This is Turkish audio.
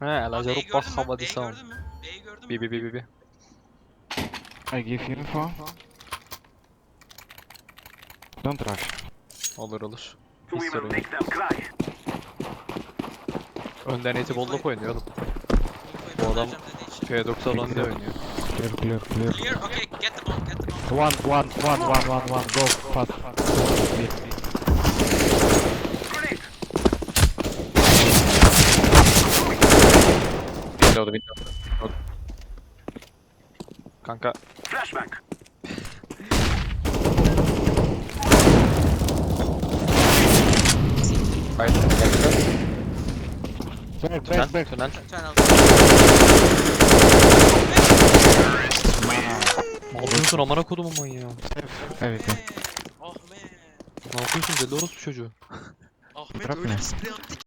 He, la B'yi Jarupa gördün mü? B'yi sound. gördün mü? B'yi gördün mü? Bi bi bi bi bi. I give info. Don't rush. Olur olur. Hiç sorun yok. Önden eti bolluk oynuyor oğlum. Bu adam- göndereceğim dediği için. P90 önde oynuyor. Clear, clear, clear. Clear, okay, get the bomb, get the bomb. One, one, one, one, one, one. Go fast. Clear. Window'da window'da. Yok. Kanka Hayır. Back, Tünel, tünel. Channel. Ne yapıyorsun amına kodumun manyağı? Everything. Ahmet. Ne yapıyorsun deli orospu çocuğu? Ahmet Bırak öyle ne? bir sprey attı ki.